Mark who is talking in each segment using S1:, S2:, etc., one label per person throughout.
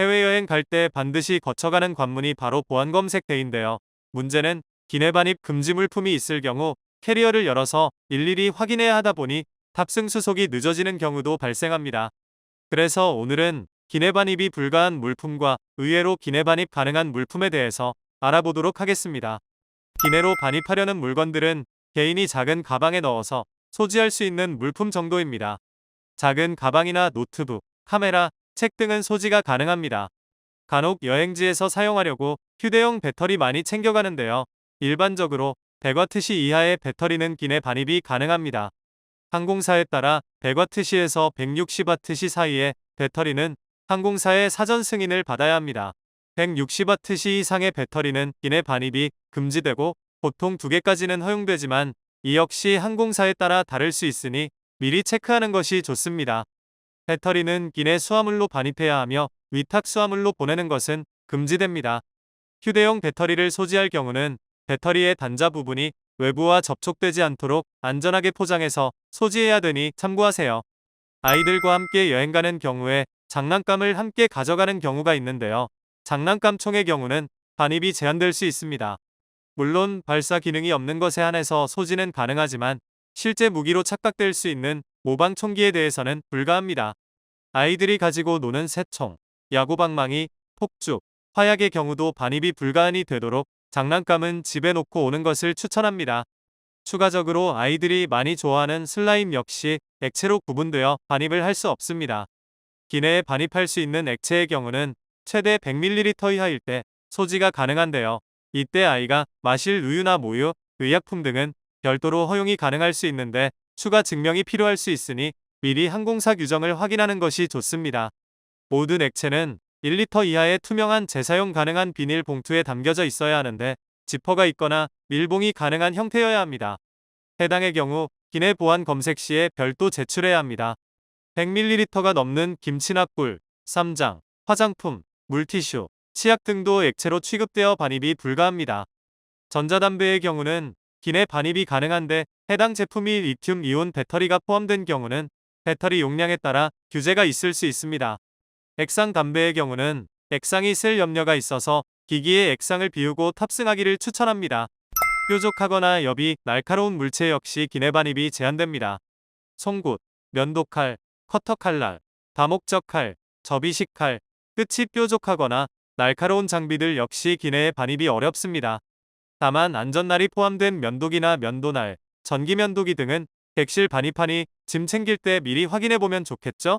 S1: 해외여행 갈 때 반드시 거쳐가는 관문이 바로 보안검 색대인데요. 문제는 기내 반입 금지 물품이 있을 경우 캐리어를 열어서 일일이 확인해야 하다 보니 탑승 수속이 늦어지는 경우도 발생합니다. 그래서 오늘은 기내 반입이 불가한 물품과 의외로 기내 반입 가능한 물품에 대해서 알아보도록 하겠습니다. 기내로 반입하려는 물건들은 개인이 작은 가방에 넣어서 소지할 수 있는 물품 정도입니다. 작은 가방이나 노트북, 카메라, 책 등은 소지가 가능합니다. 간혹 여행지에서 사용하려고 휴대용 배터리 많이 챙겨가는데요. 일반적으로 100와트시 이하의 배터리는 기내 반입이 가능합니다. 항공사에 따라 100와트시에서 160와트시 사이의 배터리는 항공사의 사전 승인을 받아야 합니다. 160와트시 이상의 배터리는 기내 반입이 금지되고 보통 2개까지는 허용되지만 이 역시 항공사에 따라 다를 수 있으니 미리 체크하는 것이 좋습니다. 배터리는 기내 수화물로 반입해야 하며 위탁 수화물로 보내는 것은 금지됩니다. 휴대용 배터리를 소지할 경우는 배터리의 단자 부분이 외부와 접촉되지 않도록 안전하게 포장해서 소지해야 되니 참고하세요. 아이들과 함께 여행 가는 경우에 장난감을 함께 가져가는 경우가 있는데요. 장난감 총의 경우는 반입이 제한될 수 있습니다. 물론 발사 기능이 없는 것에 한해서 소지는 가능하지만 실제 무기로 착각될 수 있는 모방 총기에 대해서는 불가합니다. 아이들이 가지고 노는 새총, 야구방망이, 폭죽, 화약의 경우도 반입이 불가한이 되도록 장난감은 집에 놓고 오는 것을 추천합니다. 추가적으로 아이들이 많이 좋아하는 슬라임 역시 액체로 구분되어 반입을 할 수 없습니다. 기내에 반입할 수 있는 액체의 경우는 최대 100ml 이하일 때 소지가 가능한데요. 이때 아이가 마실 우유나 모유, 의약품 등은 별도로 허용이 가능할 수 있는데 추가 증명이 필요할 수 있으니 미리 항공사 규정을 확인하는 것이 좋습니다. 모든 액체는 1리터 이하의 투명한 재사용 가능한 비닐 봉투에 담겨져 있어야 하는데 지퍼가 있거나 밀봉이 가능한 형태여야 합니다. 해당의 경우 기내 보안 검색 시에 별도 제출해야 합니다. 100ml가 넘는 김치나 꿀, 쌈장, 화장품, 물티슈, 치약 등도 액체로 취급되어 반입이 불가합니다. 전자담배의 경우는 기내 반입이 가능한데 해당 제품이 리튬 이온 배터리가 포함된 경우는 배터리 용량에 따라 규제가 있을 수 있습니다. 액상 담배의 경우는 액상이 쓸 염려가 있어서 기기에 액상을 비우고 탑승하기를 추천합니다. 뾰족하거나 엽이 날카로운 물체 역시 기내 반입이 제한됩니다. 송곳, 면도칼, 커터칼날, 다목적 칼, 접이식 칼, 끝이 뾰족하거나 날카로운 장비들 역시 기내에 반입이 어렵습니다. 다만 안전날이 포함된 면도기나 면도날, 전기면도기 등은 객실 반입하니 짐 챙길 때 미리 확인해보면 좋겠죠?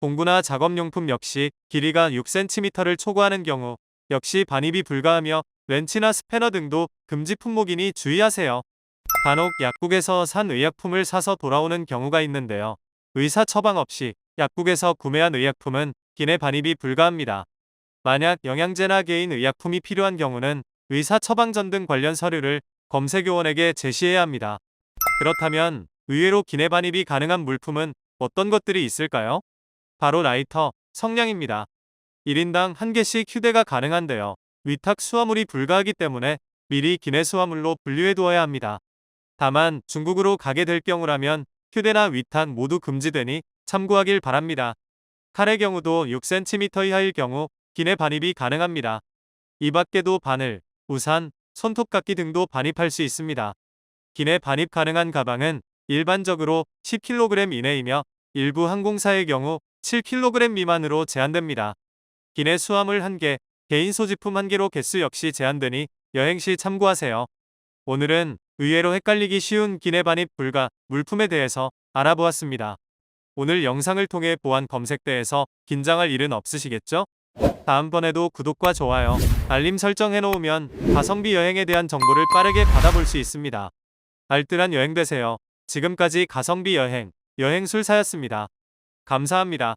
S1: 공구나 작업용품 역시 길이가 6cm를 초과하는 경우 역시 반입이 불가하며 렌치나 스패너 등도 금지 품목이니 주의하세요. 간혹 약국에서 산 의약품을 사서 돌아오는 경우가 있는데요. 의사 처방 없이 약국에서 구매한 의약품은 기내 반입이 불가합니다. 만약 영양제나 개인 의약품이 필요한 경우는 의사 처방전 등 관련 서류를 검색요원에게 제시해야 합니다. 그렇다면 의외로 기내 반입이 가능한 물품은 어떤 것들이 있을까요? 바로 라이터, 성냥입니다. 1인당 1개씩 휴대가 가능한데요. 위탁 수화물이 불가하기 때문에 미리 기내 수화물로 분류해 두어야 합니다. 다만 중국으로 가게 될 경우라면 휴대나 위탁 모두 금지되니 참고하길 바랍니다. 칼의 경우도 6cm 이하일 경우 기내 반입이 가능합니다. 이 밖에도 바늘, 우산, 손톱깎이 등도 반입할 수 있습니다. 기내 반입 가능한 가방은 일반적으로 10kg 이내이며 일부 항공사의 경우 7kg 미만으로 제한됩니다. 기내 수화물 1개, 개인 소지품 1개로 개수 역시 제한되니 여행 시 참고하세요. 오늘은 의외로 헷갈리기 쉬운 기내 반입 불가 물품에 대해서 알아보았습니다. 오늘 영상을 통해 보안 검색대에서 긴장할 일은 없으시겠죠? 다음번에도 구독과 좋아요, 알림 설정 해놓으면 가성비 여행에 대한 정보를 빠르게 받아볼 수 있습니다. 알뜰한 여행 되세요. 지금까지 가성비 여행, 여행술사였습니다. 감사합니다.